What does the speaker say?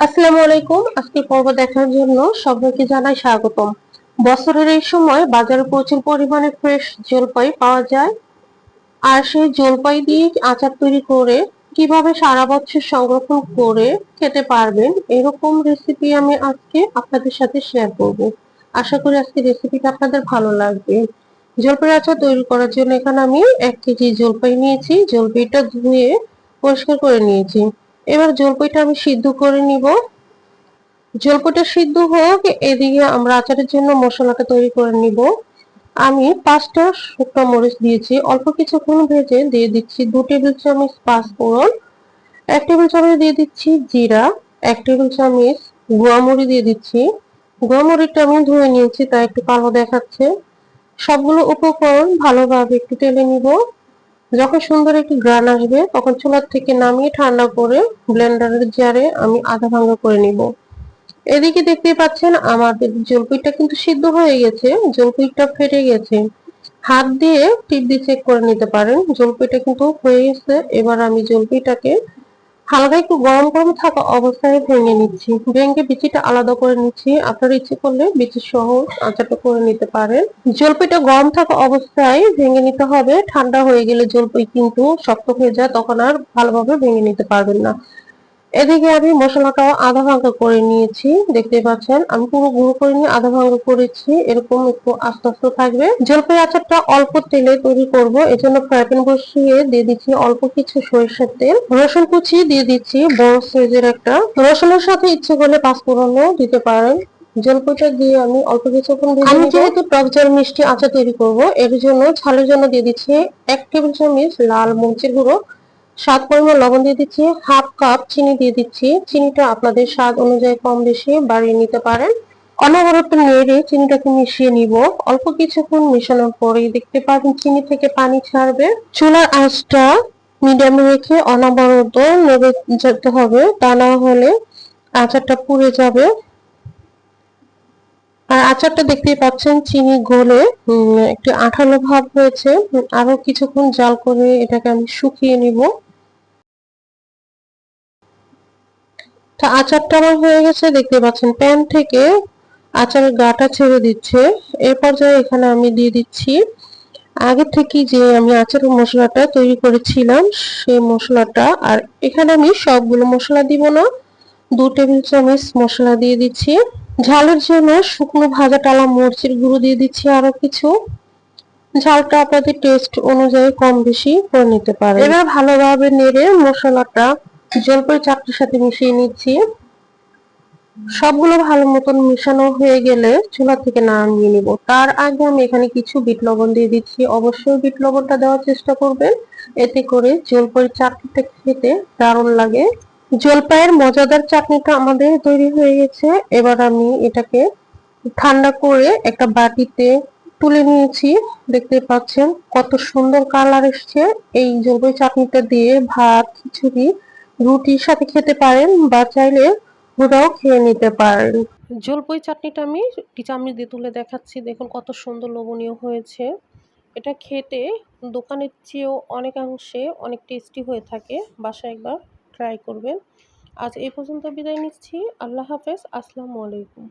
আসসালামু আলাইকুম। আজকে পর্ব দেখার জন্য সবাইকে জানাই স্বাগতম। বছরের এই সময় বাজারে প্রচুর পরিমাণে ফ্রেশ জলপাই পাওয়া যায়। আর সেই জলপাই দিয়ে আচার তৈরি করে কীভাবে সারা বছর সংরক্ষণ করে খেতে পারবেন, এরকম রেসিপি আমি আজকে আপনাদের সাথে শেয়ার করব। আশা করি আজকে রেসিপিটা আপনাদের ভালো লাগবে। জলপাই আচার তৈরি করার জন্য এখানে আমি এক কেজি জলপাই নিয়েছি। জলপাইটা ধুয়ে পরিষ্কার করে নিয়েছি। এবার জলপাইটা আমি সিদ্ধ করে নিব। জলপাইটা সিদ্ধ হোক, এদিকে আমরা আচারের জন্য মশলাটা তৈরি করে নিব। আমি পাঁচটা শুকনো মরিচ দিয়েছি, অল্প কিছুক্ষণ ভেজে দিয়ে দিচ্ছি দু টেবিল চামচ পাঁচফোড়ন এক টেবিল চামচ দিয়ে দিচ্ছি জিরা, এক টেবিল চামচ গুয়ামুড়ি দিয়ে দিচ্ছি। গুয়ামুড়িটা আমি ধুয়ে নিয়েছি, তাই একটু কালো দেখাচ্ছে। সবগুলো উপকরণ ভালোভাবে একটু তেলে নিব। যখন সুন্দর একটি গ্রান আসবে, তখন চুলার থেকে নামিয়ে ঠান্ডা করে ব্লেন্ডারের জারে আমি আধা ভাঙ্গা করে নিব। এদিকে দেখতে পাচ্ছেন আমাদের জলপুইটা কিন্তু সিদ্ধ হয়ে গেছে জলপুইটা ফেটে গেছে। হাত দিয়ে টিপ দিয়ে চেক করে নিতে পারেন জলপুইটা কিন্তু হয়ে গেছে। এবার আমি জলপিটাকে হালকা একটু গরম গরম থাকা অবস্থায় ভেঙে নিচ্ছি। ভেঙে বিচিটা আলাদা করে নিচ্ছি। আপনার ইচ্ছে করলে বিচি সহ আচারটা করে নিতে পারেন। জলপাইটা গরম থাকা অবস্থায় ভেঙে নিতে হবে। ঠান্ডা হয়ে গেলে জলপাই কিন্তু শক্ত হয়ে যায়, তখন আর ভালোভাবে ভেঙে নিতে পারবেন না। এদিকে আমি মশলাটাও আধা ভাঙ্গা করে নিয়েছি দেখতে পাচ্ছেন। আমি পুরো গুঁড়ো করে নিয়ে আধা ভাঙ্গা করেছি এরকম একটু আস্তে আস্তে থাকবে। জলপাই আচারটা অল্প তেলে তৈরি করব এজন্য ফ্রাই প্যান বসিয়ে দিয়ে দিচ্ছি অল্প কিছু সরিষার তেল। রসুন কুচি দিয়ে দিচ্ছি বড় সাইজের একটা। রসুনের সাথে ইচ্ছে করলে পাঁচফোড়নও দিতে পারেন। জলপাইটা দিয়ে আমি অল্প কিছুক্ষণ আমি যেহেতু টক জল মিষ্টি আচার তৈরি করব এর জন্য ছালের জন্য দিয়ে দিচ্ছি এক টেবিল চামচ লাল মরিচের গুঁড়ো স্বাদ পরিমাণ লবণ দিয়ে দিচ্ছি, হাফ কাপ চিনি দিয়ে দিচ্ছি। চিনিটা আপনাদের স্বাদ অনুযায়ী কম বেশি বাড়িয়ে নিতে পারেন। অনবরত নেড়ে চিনিটাকে মিশিয়ে নিব। অল্প কিছুক্ষণ মেশানোর পরেই দেখতে পাবেন চিনি থেকে পানি ছাড়বে। চুলার আঁচটা মিডিয়ামে রেখে অনবরত নেড়ে যেতে হবে। তা না হলে আচারটা পুড়ে যাবে। আর আচারটা দেখতেই পাচ্ছেন চিনি গলে একটু আঠালো ভাব হয়েছে। আরও কিছুক্ষণ জাল করে এটাকে আমি শুকিয়ে নিব। আচারটা আমার হয়ে গেছে, দেখতে পাচ্ছেন, প্যান থেকে আচারের গাটা ছেড়ে দিচ্ছে। এর পর্যায়ে এখানে আমি দিয়ে দিচ্ছি, আগে থেকে যে আমি আচার মশলাটা তৈরি করেছিলাম সেই মশলাটা, আর এখানে আমি সবগুলো মশলা দিব না, দু টেবিল চামচ মশলা দিয়ে দিচ্ছি। ঝালের জন্য শুকনো ভাজা টালা মরিচের গুঁড়ো দিয়ে দিচ্ছি আরও কিছু। ঝালটা আপনাদের টেস্ট অনুযায়ী কম বেশি করে নিতে পারে এবার ভালোভাবে নেড়ে মশলাটা জলপাই চাটনির সাথে মিশিয়ে নিচ্ছি। সবগুলো ভালো মতন মিশানো হয়ে গেলে চুলা থেকে নামিয়ে নিব। তার আগে আমি এখানে কিছু বিট লবণ দিয়ে দিচ্ছি। অবশ্যই বিট লবণটা দেওয়ার চেষ্টা করবেন। এতে করে জলপাই চাটনিটা খেতে দারুণ লাগে। জলপাইয়ের মজাদার চাটনিটা আমাদের তৈরি হয়ে গেছে। এবার আমি এটাকে ঠান্ডা করে একটা বাটিতে তুলে নিয়েছি। দেখতে পাচ্ছেন কত সুন্দর কালার এসছে। এই জলপাই চাটনিটা দিয়ে ভাত, খিচুড়ি রুটির সাথে খেতে পারেন বা চাইলে ওটাও খেয়ে নিতে পারেন। জলপই চাটনিটা আমি চামড়ি দিয়ে তুলে দেখাচ্ছি। দেখুন কত সুন্দর লোভনীয় হয়েছে। এটা খেতে দোকানের চেয়েও অনেকাংশে অনেক টেস্টি হয়ে থাকে। বাসায় একবার ট্রাই করবেন। আজ এই পর্যন্ত বিদায় নিচ্ছি। আল্লাহ হাফেজ। আসসালামু আলাইকুম।